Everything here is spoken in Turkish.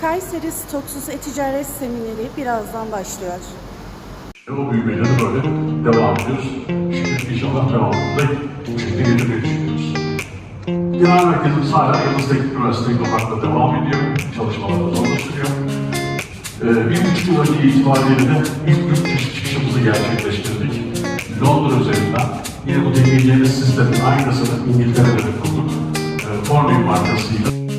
Kayseri Stoksuz E-Ticaret Semineri birazdan başlıyor. İşte o büyümeleri böyle devam ediyoruz. Şükür inşallah devamında şekilde getirmeyi düşünüyoruz. Genel merkezimiz hala Yıldız Teknik Üniversitesi Toprak'ta devam ediyor. Çalışmalarımız orada sürüyor. Ee, bir buçuk yıl önce itibariyle de ilk yurt dışı çıkışımızı gerçekleştirdik. Londra üzerinden yine bu deneyeceğiniz sistemin aynısını İngiltere'de de kurduk. Ee, Forney markasıyla.